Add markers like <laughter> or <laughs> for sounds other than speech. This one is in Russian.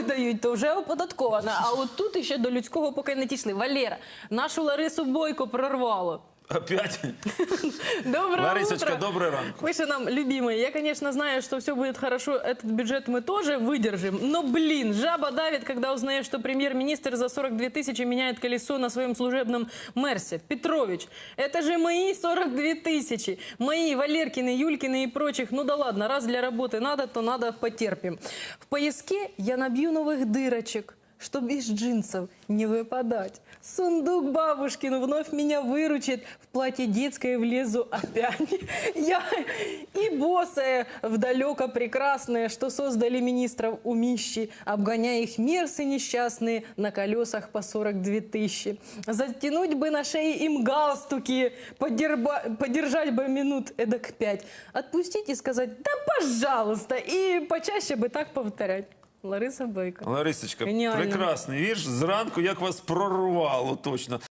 дають, то вже оподатковано. А от тут ще до людського поки не дійшли. Валера, нашу Ларису Бойко прорвало. Опять? Доброе Ларисочка, утро. доброе ранку. Пишет нам, любимый, я, конечно, знаю, что все будет хорошо, этот бюджет мы тоже выдержим, но, блин, жаба давит, когда узнаешь, что премьер-министр за 42 тысячи меняет колесо на своем служебном Мерсе. Петрович, это же мои 42 тысячи, мои Валеркины, Юлькины и прочих. Ну да ладно, раз для работы надо, то надо потерпим. В пояске я набью новых дырочек, чтобы из джинсов не выпадать. Сундук бабушкин вновь меня выручит. В платье детское влезу опять. <laughs> Я и босая в далеко прекрасное, что создали министров умищи, обгоняя их мерсы несчастные на колесах по 42 тысячи. Затянуть бы на шее им галстуки, подерба- подержать бы минут эдак пять. Отпустить и сказать «да пожалуйста» и почаще бы так повторять. Лариса Бойко. Ларисочка, Геніально. прекрасний вірш. Зранку як вас прорвало точно.